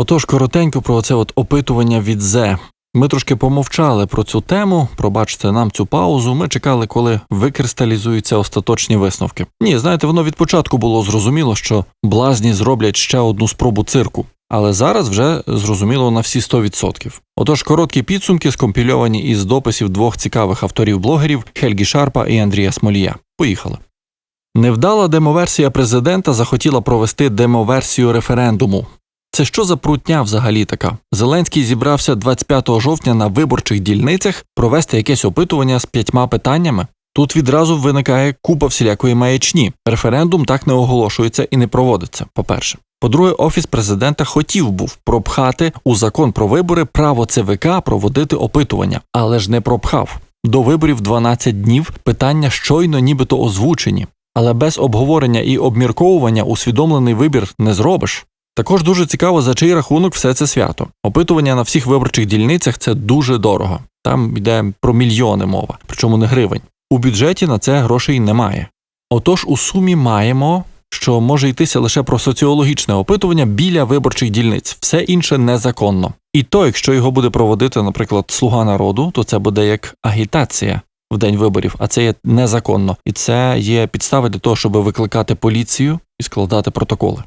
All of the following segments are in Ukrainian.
Отож, коротенько про це от опитування від ЗЕ. Ми трошки помовчали про цю тему. Пробачте нам цю паузу. Ми чекали, коли викристалізуються остаточні висновки. Ні, знаєте, воно від початку було зрозуміло, що блазні зроблять ще одну спробу цирку. Але зараз вже зрозуміло на всі 100%. Отож, короткі підсумки скомпільовані із дописів двох цікавих авторів-блогерів Хельгі Шарпа і Андрія Смолія. Поїхали. Невдала демоверсія президента захотіла провести демоверсію референдуму. Це що за прутня взагалі така? Зеленський зібрався 25 жовтня на виборчих дільницях провести якесь опитування з п'ятьма питаннями. Тут відразу виникає купа всілякої маячні. Референдум так не оголошується і не проводиться. По-перше, по-друге, офіс президента хотів був пропхати у закон про вибори право ЦВК проводити опитування, але ж не пропхав. До виборів 12 днів питання щойно нібито озвучені, але без обговорення і обмірковування усвідомлений вибір не зробиш. Також дуже цікаво, за чий рахунок все це свято. Опитування на всіх виборчих дільницях це дуже дорого. Там йде про мільйони мова, причому не гривень. У бюджеті на це грошей немає. Отож, у сумі маємо, що може йтися лише про соціологічне опитування біля виборчих дільниць, все інше незаконно. І то, якщо його буде проводити, наприклад, слуга народу, то це буде як агітація в день виборів, а це є незаконно. І це є підстави для того, щоб викликати поліцію і складати протоколи.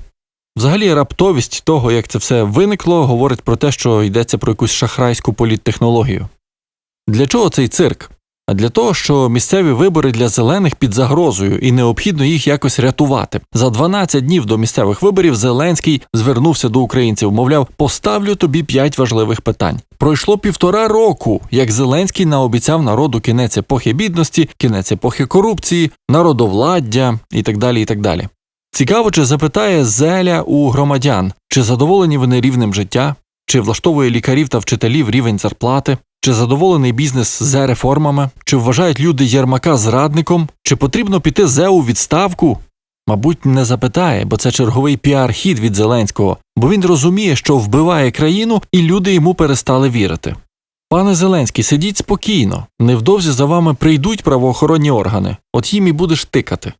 Взагалі, раптовість того, як це все виникло, говорить про те, що йдеться про якусь шахрайську політтехнологію. Для чого цей цирк? А для того, що місцеві вибори для зелених під загрозою і необхідно їх якось рятувати. За 12 днів до місцевих виборів Зеленський звернувся до українців, мовляв, поставлю тобі 5 важливих питань. Пройшло півтора року, як Зеленський наобіцяв народу кінець епохи бідності, кінець епохи корупції, народовладдя і так далі. і так далі. Цікаво, чи запитає Зеля у громадян, чи задоволені вони рівнем життя, чи влаштовує лікарів та вчителів рівень зарплати, чи задоволений бізнес з реформами, чи вважають люди Єрмака зрадником, чи потрібно піти зе у відставку? Мабуть, не запитає, бо це черговий піар-хід від Зеленського, бо він розуміє, що вбиває країну, і люди йому перестали вірити. Пане Зеленський, сидіть спокійно, невдовзі за вами прийдуть правоохоронні органи, от їм і будеш тикати.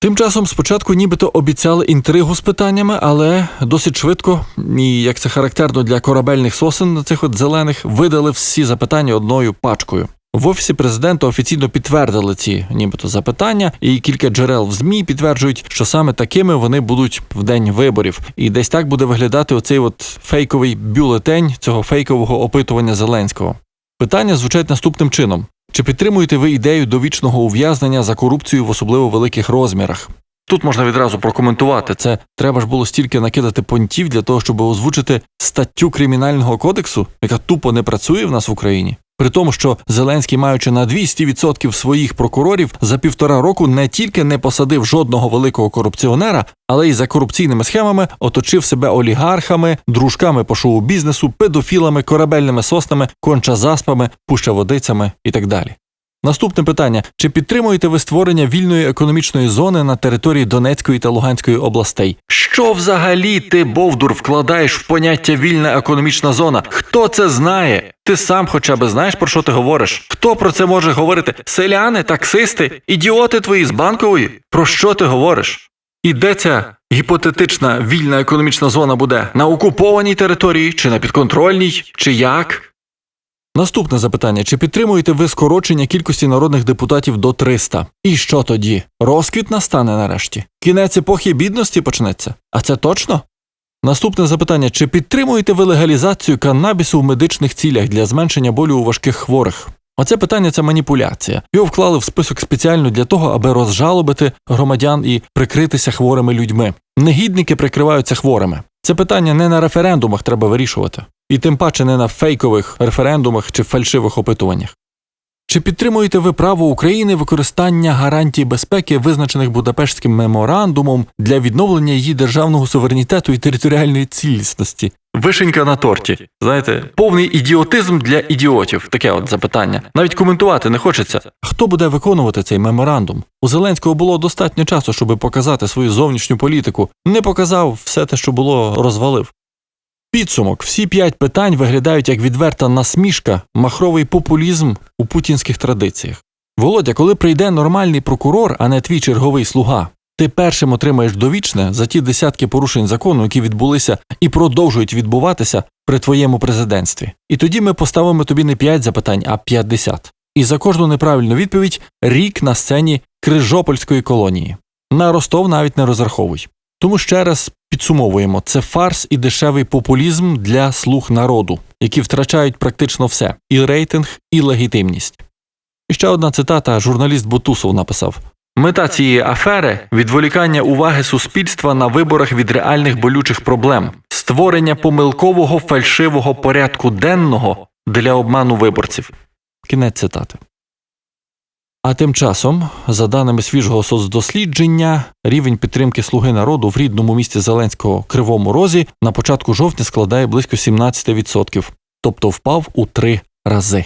Тим часом спочатку нібито обіцяли інтригу з питаннями, але досить швидко, і як це характерно для корабельних сосен на цих от зелених, видали всі запитання одною пачкою. В офісі президента офіційно підтвердили ці нібито запитання, і кілька джерел в ЗМІ підтверджують, що саме такими вони будуть в день виборів. І десь так буде виглядати оцей от фейковий бюлетень цього фейкового опитування Зеленського. Питання звучать наступним чином: чи підтримуєте ви ідею довічного ув'язнення за корупцію в особливо великих розмірах? Тут можна відразу прокоментувати це. Треба ж було стільки накидати понтів для того, щоб озвучити статтю кримінального кодексу, яка тупо не працює в нас в Україні. При тому, що Зеленський, маючи на 200% своїх прокурорів, за півтора року не тільки не посадив жодного великого корупціонера, але й за корупційними схемами оточив себе олігархами, дружками по шоу-бізнесу, педофілами, корабельними соснами, кончазаспами, пущаводицями і так далі. Наступне питання: чи підтримуєте ви створення вільної економічної зони на території Донецької та Луганської областей? Що взагалі ти, Бовдур, вкладаєш в поняття вільна економічна зона? Хто це знає? Ти сам хоча б знаєш, про що ти говориш? Хто про це може говорити? Селяни, таксисти, ідіоти твої з банкової? Про що ти говориш? І де ця гіпотетична вільна економічна зона буде? На окупованій території, чи на підконтрольній, чи як? Наступне запитання: чи підтримуєте ви скорочення кількості народних депутатів до 300? І що тоді? Розквіт настане нарешті? Кінець епохи бідності почнеться? А це точно? Наступне запитання: чи підтримуєте ви легалізацію канабісу в медичних цілях для зменшення болю у важких хворих? Оце питання це маніпуляція. Його вклали в список спеціально для того, аби розжалобити громадян і прикритися хворими людьми. Негідники прикриваються хворими. Це питання не на референдумах треба вирішувати, і тим паче не на фейкових референдумах чи фальшивих опитуваннях. Чи підтримуєте ви право України використання гарантій безпеки, визначених Будапештським меморандумом для відновлення її державного суверенітету і територіальної цілісності? Вишенька на торті. Знаєте, повний ідіотизм для ідіотів. Таке от запитання. Навіть коментувати не хочеться. Хто буде виконувати цей меморандум? У Зеленського було достатньо часу, щоб показати свою зовнішню політику. Не показав все те, що було, розвалив. Підсумок: всі п'ять питань виглядають як відверта насмішка, махровий популізм у путінських традиціях. Володя, коли прийде нормальний прокурор, а не твій черговий слуга, ти першим отримаєш довічне за ті десятки порушень закону, які відбулися і продовжують відбуватися при твоєму президентстві. І тоді ми поставимо тобі не 5 запитань, а 50. І за кожну неправильну відповідь рік на сцені Крижопольської колонії. На Ростов навіть не розраховуй. Тому ще раз підсумовуємо: це фарс і дешевий популізм для слуг народу, які втрачають практично все: і рейтинг, і легітимність. І ще одна цитата журналіст Бутусов написав: Мета цієї афери відволікання уваги суспільства на виборах від реальних болючих проблем, створення помилкового фальшивого порядку денного для обману виборців. Кінець цитати. А тим часом, за даними свіжого соцдослідження, рівень підтримки Слуги народу в рідному місті Зеленського Кривому Розі на початку жовтня складає близько 17%, тобто впав у три рази.